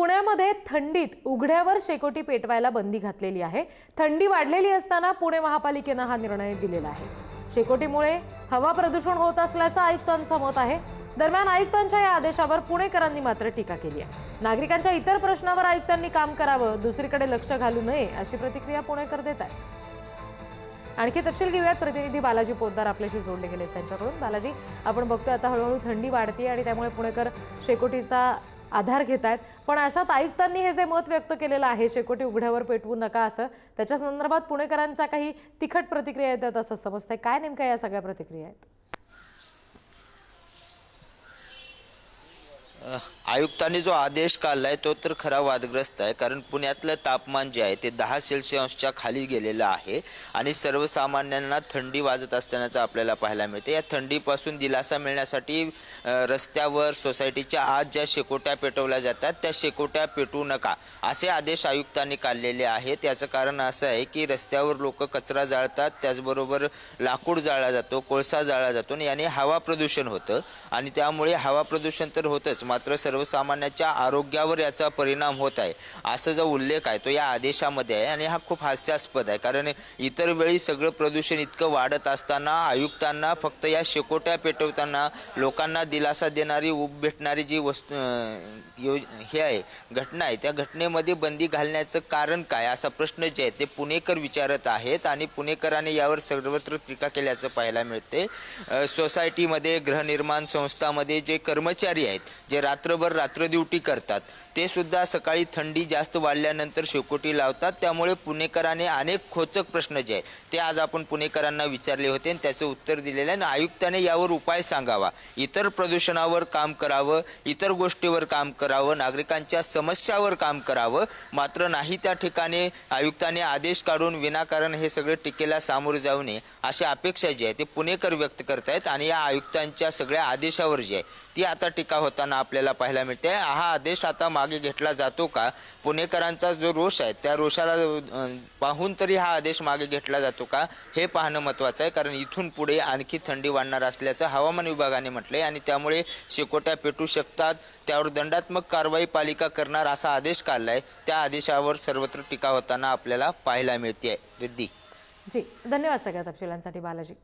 पुण्यामध्ये थंडीत उघड्यावर शेकोटी पेटवायला बंदी घातलेली आहे. थंडी वाढलेली असताना पुणे महापालिकेनं हा निर्णय दिलेला आहे. शेकोटीमुळे हवा प्रदूषण होत असल्याचं आयुक्तांचं मत आहे. दरम्यान आयुक्तांच्या या आदेशावर पुणेकरांनी मात्र टीका केली आहे. नागरिकांच्या इतर प्रश्नावर आयुक्तांनी काम करावं दुसरीकडे लक्ष घालू नये अशी प्रतिक्रिया पुणेकर देत आहेत. आणखी तपशील घेऊयात. प्रतिनिधी बालाजी पोद्दार आपल्याशी जोडले गेले त्यांच्याकडून. बालाजी आपण बघतोय आता हळूहळू थंडी वाढते आणि त्यामुळे पुणेकर शेकोटीचा आधार घेत आहेत पण अशात आयुक्तांनी हे जे मत व्यक्त केलेलं आहे शेकोटी उघड्यावर पेटवू नका असं त्याच्या संदर्भात पुणेकरांच्या काही तिखट प्रतिक्रिया येतात असं समजतंय. काय नेमक्या या सगळ्या प्रतिक्रिया आहेत? अ, आयुक्तांनी जो आदेश काढलाय तो तर खरा वादग्रस्त आहे कारण पुण्यातलं तापमान जे आहे ते दहा सेल्सिअसच्या खाली गेलेलं आहे आणि सर्वसामान्यांना थंडी वाजत असतानाचं आपल्याला पाहायला मिळते. या थंडीपासून दिलासा मिळण्यासाठी अ, रस्त्यावर सोसायटीच्या आत ज्या शेकोट्या पेटवल्या जातात त्या शेकोट्या पेटवू नका असे आदेश आयुक्तांनी काढलेले आहेत. याचं कारण असं आहे की रस्त्यावर लोक कचरा जाळतात त्याचबरोबर लाकूड जाळला जातो कोळसा जाळला जातो आणि याने हवा प्रदूषण होतं आणि त्यामुळे हवा प्रदूषण तर होतंच. मात्र सर्वसामान्याच्या आरोग्यावर याचा परिणाम होत आहे. असा जो उल्लेख आहे तो या आदेशामध्ये आहे आणि हा खूप हास्यास्पद आहे. कारण इतर वेळी सगळं प्रदूषण इतकं वाढत असताना आयुक्तांना फक्त या शेकोट्या पेटवताना लोकांना दिलासा देणारी उब भेटणारी जी वस्तू यो हे आहे घटना आहे त्या घटनेमध्ये बंदी घालण्याचं कारण काय? असा प्रश्न जे आहे ते पुणेकर विचारत आहेत आणि पुणेकरांनी यावर सर्वत्र टीका केल्याचं पाहायला मिळते सोसायटीमध्ये गृहनिर्माण संस्थामध्ये जे कर्मचारी आहेत जे रात्रभर रात्र ड्युटी करतात ते सुद्धा सकाळी थंडी जास्त वाढल्यानंतर शेकोटी लावतात. त्यामुळे पुणेकरांनी अनेक खोचक प्रश्न जे आहेत ते आज आपण पुणेकरांना विचारले होते आणि त्याचं उत्तर दिलेलं आहे. आणि आयुक्ताने यावर उपाय सांगावा. इतर प्रदूषणावर काम करावं इतर गोष्टीवर काम करावं नागरिकांच्या समस्यावर काम करावं. मात्र नाही त्या ठिकाणी आयुक्ताने आदेश काढून विनाकारण हे सगळे टीकेला सामोरे जाऊ नये अशी अपेक्षा जी आहे ते पुणेकर व्यक्त करतायत. आणि या आयुक्तांच्या सगळ्या आदेशावर जी आहे ती आता टीका होताना आपल्याला पाहायला मिळते. हा आदेश आता मागे घेतला जातो का? पुणेकरांचा जो रोष आहे त्या रोषाला पाहून तरी हा आदेश मागे घेतला जातो का? हे पाहणं महत्त्वाचं आहे कारण इथून पुढे आणखी थंडी वाढणार असल्याचं हवामान विभागाने म्हटलंय आणि त्यामुळे शेकोट्या पेटू शकतात. त्यावर दंडात्मक कारवाई पालिका करणार असा आदेश काढलाय. त्या आदेशावर सर्वत्र टीका होताना आपल्याला पाहायला मिळते रिद्धी. जी धन्यवाद सगळ्या तपशिलांसाठी बालाजी.